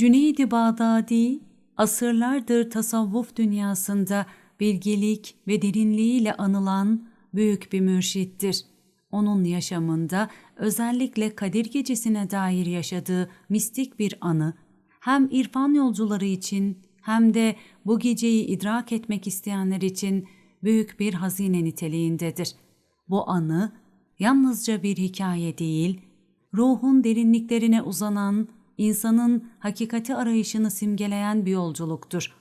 Cüneyd-i Bağdadi, asırlardır tasavvuf dünyasında bilgelik ve derinliğiyle anılan büyük bir mürşittir. Onun yaşamında özellikle Kadir Gecesi'ne dair yaşadığı mistik bir anı, hem irfan yolcuları için hem de bu geceyi idrak etmek isteyenler için büyük bir hazine niteliğindedir. Bu anı yalnızca bir hikaye değil, ruhun derinliklerine uzanan, insanın hakikati arayışını simgeleyen bir yolculuktur.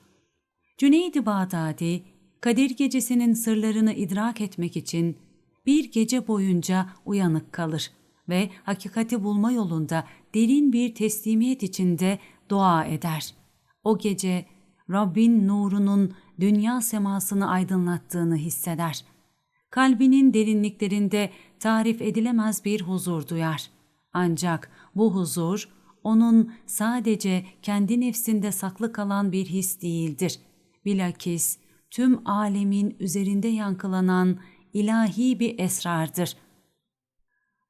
Cüneyd-i Bağdadi, Kadir Gecesi'nin sırlarını idrak etmek için bir gece boyunca uyanık kalır ve hakikati bulma yolunda derin bir teslimiyet içinde dua eder. O gece Rabbin nurunun dünya semasını aydınlattığını hisseder. Kalbinin derinliklerinde tarif edilemez bir huzur duyar. Ancak bu huzur onun sadece kendi nefsinde saklı kalan bir his değildir. Bilakis tüm alemin üzerinde yankılanan ilahi bir esrardır.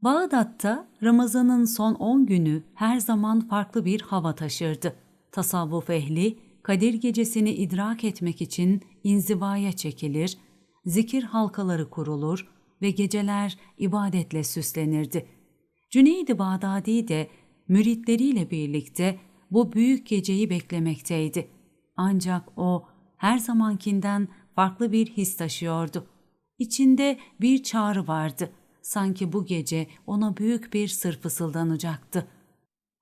Bağdat'ta Ramazan'ın son 10 günü her zaman farklı bir hava taşırdı. Tasavvuf ehli Kadir gecesini idrak etmek için inzivaya çekilir, zikir halkaları kurulur ve geceler ibadetle süslenirdi. Cüneyd-i Bağdadi de müritleriyle birlikte bu büyük geceyi beklemekteydi. Ancak o her zamankinden farklı bir his taşıyordu. İçinde bir çağrı vardı. Sanki bu gece ona büyük bir sır fısıldanacaktı.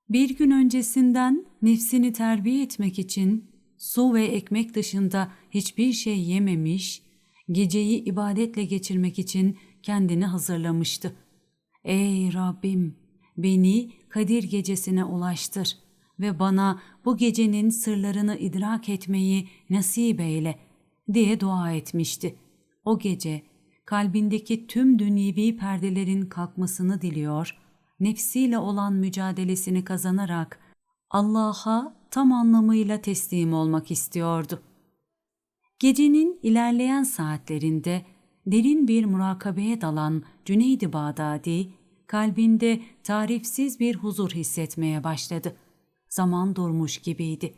Bir gün öncesinden nefsini terbiye etmek için su ve ekmek dışında hiçbir şey yememiş, geceyi ibadetle geçirmek için kendini hazırlamıştı. Ey Rabbim! Beni Kadir gecesine ulaştır ve bana bu gecenin sırlarını idrak etmeyi nasip eyle diye dua etmişti. O gece kalbindeki tüm dünyevi perdelerin kalkmasını diliyor, nefsiyle olan mücadelesini kazanarak Allah'a tam anlamıyla teslim olmak istiyordu. Gecenin ilerleyen saatlerinde derin bir murakabeye dalan Cüneyd-i Bağdadi, kalbinde tarifsiz bir huzur hissetmeye başladı. Zaman durmuş gibiydi.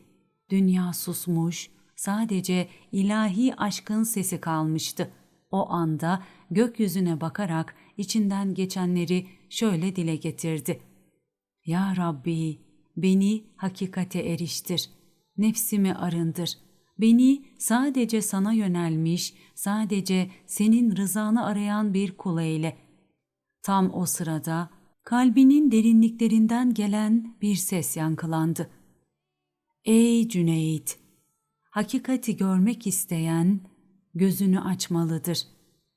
Dünya susmuş, sadece ilahi aşkın sesi kalmıştı. O anda gökyüzüne bakarak içinden geçenleri şöyle dile getirdi. Ya Rabbi, beni hakikate eriştir, nefsimi arındır. Beni sadece sana yönelmiş, sadece senin rızanı arayan bir kul eyle. Tam o sırada kalbinin derinliklerinden gelen bir ses yankılandı. Ey Cüneyt! Hakikati görmek isteyen gözünü açmalıdır.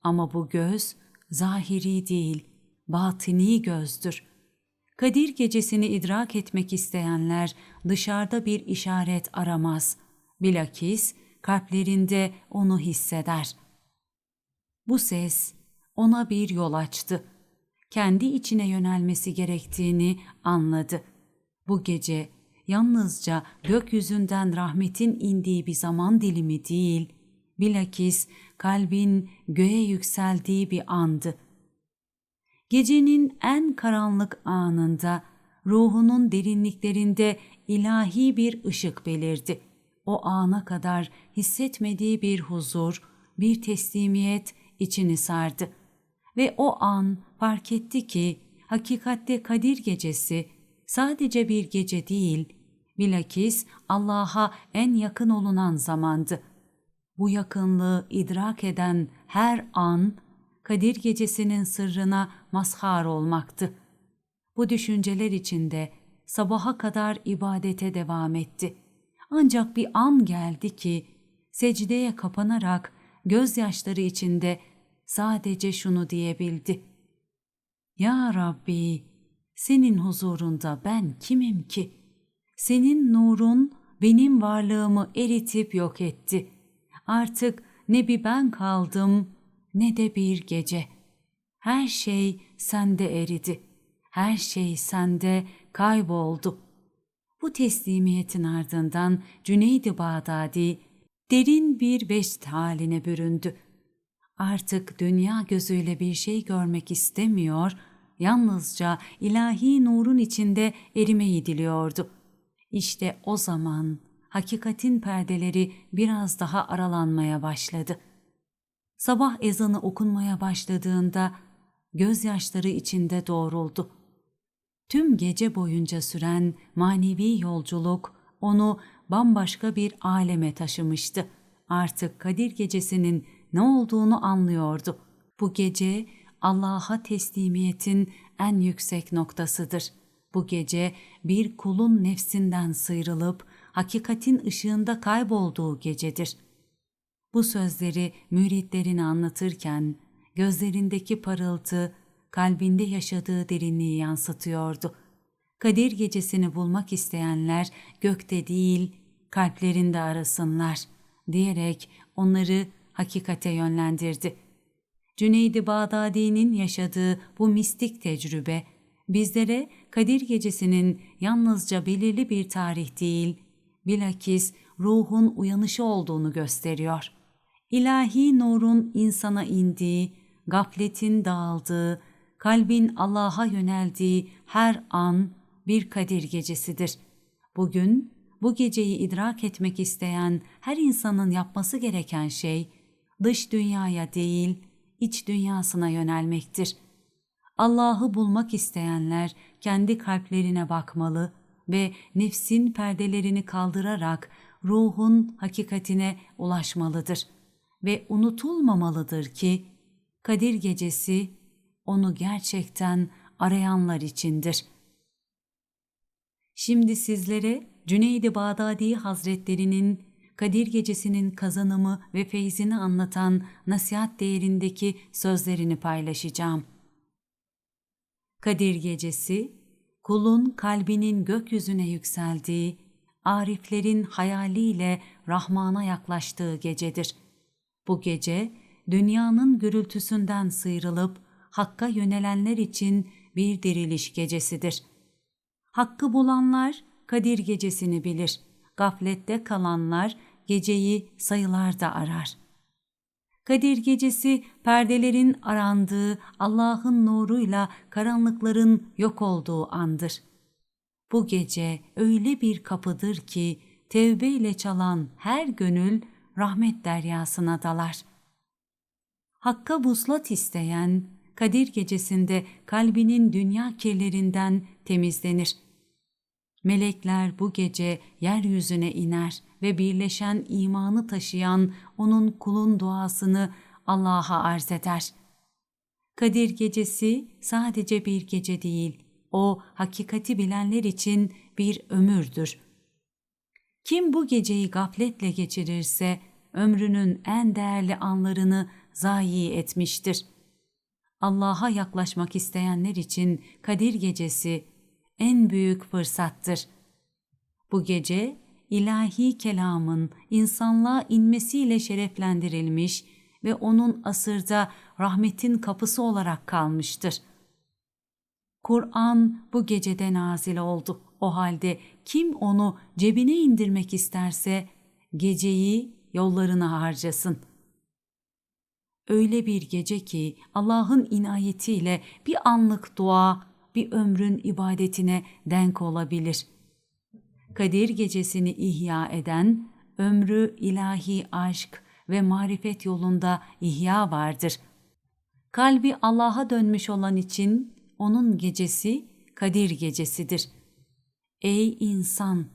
Ama bu göz zahiri değil, batini gözdür. Kadir gecesini idrak etmek isteyenler dışarıda bir işaret aramaz. Bilakis kalplerinde onu hisseder. Bu ses ona bir yol açtı. Kendi içine yönelmesi gerektiğini anladı. Bu gece yalnızca gökyüzünden rahmetin indiği bir zaman dilimi değil, bilakis kalbin göğe yükseldiği bir andı. Gecenin en karanlık anında ruhunun derinliklerinde ilahi bir ışık belirdi. O ana kadar hissetmediği bir huzur, bir teslimiyet içini sardı. Ve o an fark etti ki hakikatte Kadir gecesi sadece bir gece değil, bilakis Allah'a en yakın olunan zamandı. Bu yakınlığı idrak eden her an Kadir gecesinin sırrına mazhar olmaktı. Bu düşünceler içinde sabaha kadar ibadete devam etti. Ancak bir an geldi ki secdeye kapanarak gözyaşları içinde sadece şunu diyebildi. Ya Rabbi, senin huzurunda ben kimim ki? Senin nurun benim varlığımı eritip yok etti. Artık ne bir ben kaldım ne de bir gece. Her şey sende eridi. Her şey sende kayboldu. Bu teslimiyetin ardından Cüneyd-i Bağdadi derin bir veşt haline büründü. Artık dünya gözüyle bir şey görmek istemiyor, yalnızca ilahi nurun içinde erimeyi diliyordu. İşte o zaman hakikatin perdeleri biraz daha aralanmaya başladı. Sabah ezanı okunmaya başladığında gözyaşları içinde doğruldu. Tüm gece boyunca süren manevi yolculuk onu bambaşka bir aleme taşımıştı. Artık Kadir gecesinin ne olduğunu anlıyordu. Bu gece Allah'a teslimiyetin en yüksek noktasıdır. Bu gece bir kulun nefsinden sıyrılıp hakikatin ışığında kaybolduğu gecedir. Bu sözleri müritlerine anlatırken gözlerindeki parıltı kalbinde yaşadığı derinliği yansıtıyordu. Kadir gecesini bulmak isteyenler gökte değil, kalplerinde arasınlar diyerek onları hakikate yönlendirdi. Cüneydi Bağdadi'nin yaşadığı bu mistik tecrübe bizlere Kadir Gecesi'nin yalnızca belirli bir tarih değil, bilakis ruhun uyanışı olduğunu gösteriyor. İlahi nurun insana indiği, gafletin dağıldığı, kalbin Allah'a yöneldiği her an bir Kadir Gecesidir. Bugün bu geceyi idrak etmek isteyen her insanın yapması gereken şey dış dünyaya değil, iç dünyasına yönelmektir. Allah'ı bulmak isteyenler kendi kalplerine bakmalı ve nefsin perdelerini kaldırarak ruhun hakikatine ulaşmalıdır ve unutulmamalıdır ki Kadir Gecesi onu gerçekten arayanlar içindir. Şimdi sizlere Cüneydi Bağdadi Hazretlerinin Kadir Gecesi'nin kazanımı ve feyzini anlatan nasihat değerindeki sözlerini paylaşacağım. Kadir Gecesi, kulun kalbinin gökyüzüne yükseldiği, ariflerin hayaliyle Rahman'a yaklaştığı gecedir. Bu gece, dünyanın gürültüsünden sıyrılıp Hakk'a yönelenler için bir diriliş gecesidir. Hakkı bulanlar Kadir Gecesini bilir.'' Gaflette kalanlar geceyi sayılarda arar. Kadir gecesi perdelerin arandığı Allah'ın nuruyla karanlıkların yok olduğu andır. Bu gece öyle bir kapıdır ki tevbe ile çalan her gönül rahmet deryasına dalar. Hakka vuslat isteyen Kadir gecesinde kalbinin dünya kirlerinden temizlenir. Melekler bu gece yeryüzüne iner ve birleşen imanı taşıyan onun kulun duasını Allah'a arz eder. Kadir gecesi sadece bir gece değil, o hakikati bilenler için bir ömürdür. Kim bu geceyi gafletle geçirirse ömrünün en değerli anlarını zayi etmiştir. Allah'a yaklaşmak isteyenler için Kadir gecesi en büyük fırsattır. Bu gece ilahi kelamın insanlığa inmesiyle şereflendirilmiş ve onun asırda rahmetin kapısı olarak kalmıştır. Kur'an bu gecede nazil oldu. O halde kim onu cebine indirmek isterse geceyi yollarına harcasın. Öyle bir gece ki Allah'ın inayetiyle bir anlık dua bir ömrün ibadetine denk olabilir. Kadir gecesini ihya eden, ömrü ilahi aşk ve marifet yolunda ihya vardır. Kalbi Allah'a dönmüş olan için onun gecesi Kadir gecesidir. Ey insan!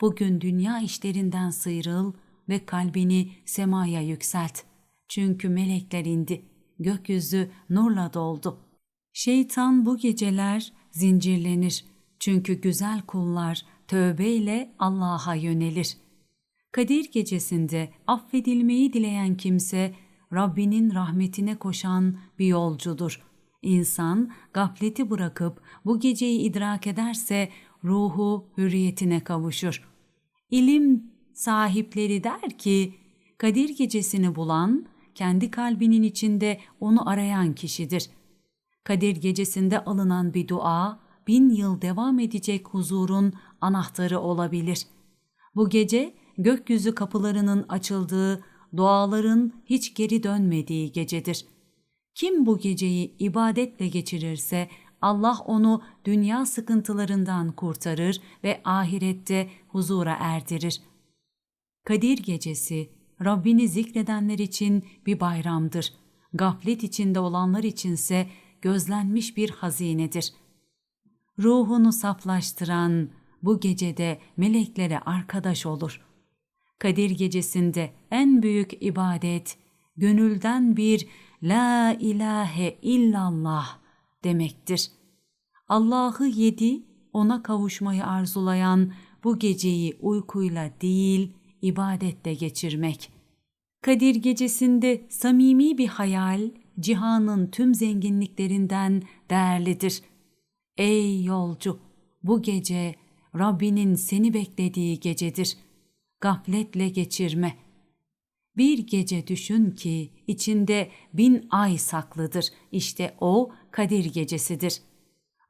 Bugün dünya işlerinden sıyrıl ve kalbini semaya yükselt. Çünkü melekler indi, gökyüzü nurla doldu.'' Şeytan bu geceler zincirlenir. Çünkü güzel kullar tövbeyle Allah'a yönelir. Kadir gecesinde affedilmeyi dileyen kimse Rabbinin rahmetine koşan bir yolcudur. İnsan gafleti bırakıp bu geceyi idrak ederse ruhu hürriyetine kavuşur. İlim sahipleri der ki, Kadir gecesini bulan, kendi kalbinin içinde onu arayan kişidir.'' Kadir gecesinde alınan bir dua, bin yıl devam edecek huzurun anahtarı olabilir. Bu gece gökyüzü kapılarının açıldığı, duaların hiç geri dönmediği gecedir. Kim bu geceyi ibadetle geçirirse Allah onu dünya sıkıntılarından kurtarır ve ahirette huzura erdirir. Kadir gecesi Rabbini zikredenler için bir bayramdır. Gaflet içinde olanlar içinse gözlenmiş bir hazinedir. Ruhunu saflaştıran bu gecede meleklere arkadaş olur. Kadir gecesinde en büyük ibadet gönülden bir La ilahe illallah demektir. Allah'ı yedi, ona kavuşmayı arzulayan bu geceyi uykuyla değil, ibadetle geçirmek. Kadir gecesinde samimi bir hayal, cihanın tüm zenginliklerinden değerlidir. Ey yolcu, bu gece Rabbinin seni beklediği gecedir. Gafletle geçirme. Bir gece düşün ki içinde bin ay saklıdır. İşte o Kadir gecesidir.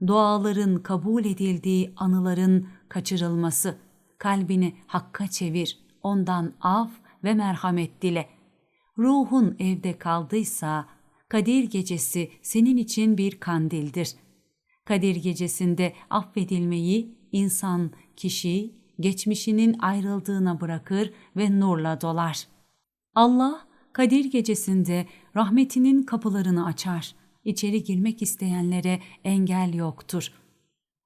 Duaların kabul edildiği anıların kaçırılması. Kalbini hakka çevir, ondan af ve merhamet dile. Ruhun evde kaldıysa Kadir gecesi senin için bir kandildir. Kadir gecesinde affedilmeyi insan, kişi geçmişinin ayrıldığına bırakır ve nurla dolar. Allah Kadir gecesinde rahmetinin kapılarını açar. İçeri girmek isteyenlere engel yoktur.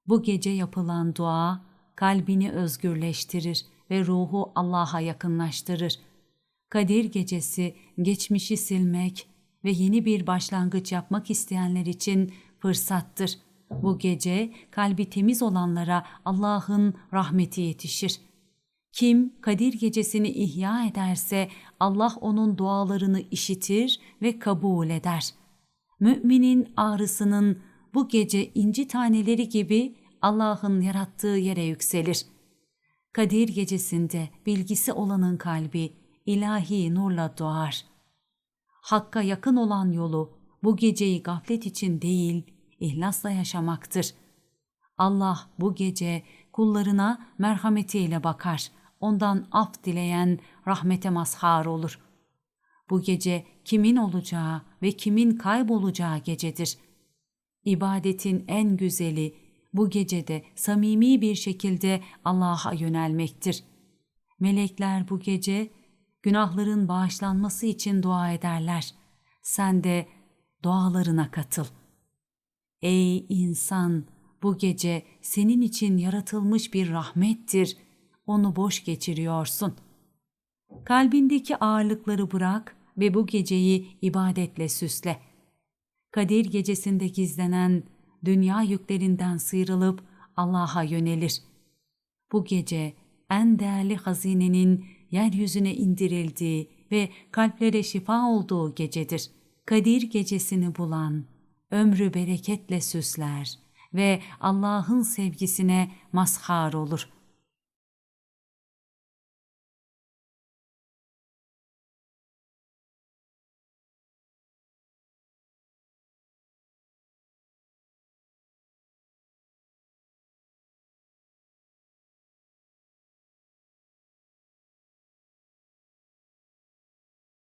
Bu gece yapılan dua kalbini özgürleştirir ve ruhu Allah'a yakınlaştırır. Kadir gecesi geçmişi silmek ve yeni bir başlangıç yapmak isteyenler için fırsattır. Bu gece kalbi temiz olanlara Allah'ın rahmeti yetişir. Kim Kadir gecesini ihya ederse Allah onun dualarını işitir ve kabul eder. Müminin ağrısının bu gece inci taneleri gibi Allah'ın yarattığı yere yükselir. Kadir gecesinde bilgisi olanın kalbi ilahi nurla doğar. Hakka yakın olan yolu bu geceyi gaflet için değil, ihlasla yaşamaktır. Allah bu gece kullarına merhametiyle bakar, ondan af dileyen rahmete mazhar olur. Bu gece kimin olacağı ve kimin kaybolacağı gecedir. İbadetin en güzeli bu gecede samimi bir şekilde Allah'a yönelmektir. Melekler bu gece günahların bağışlanması için dua ederler. Sen de dualarına katıl. Ey insan! Bu gece senin için yaratılmış bir rahmettir. Onu boş geçiriyorsun. Kalbindeki ağırlıkları bırak ve bu geceyi ibadetle süsle. Kadir gecesinde gizlenen dünya yüklerinden sıyrılıp Allah'a yönelir. Bu gece en değerli hazinenin yeryüzüne indirildiği ve kalplere şifa olduğu gecedir. Kadir gecesini bulan ömrü bereketle süsler ve Allah'ın sevgisine mazhar olur.''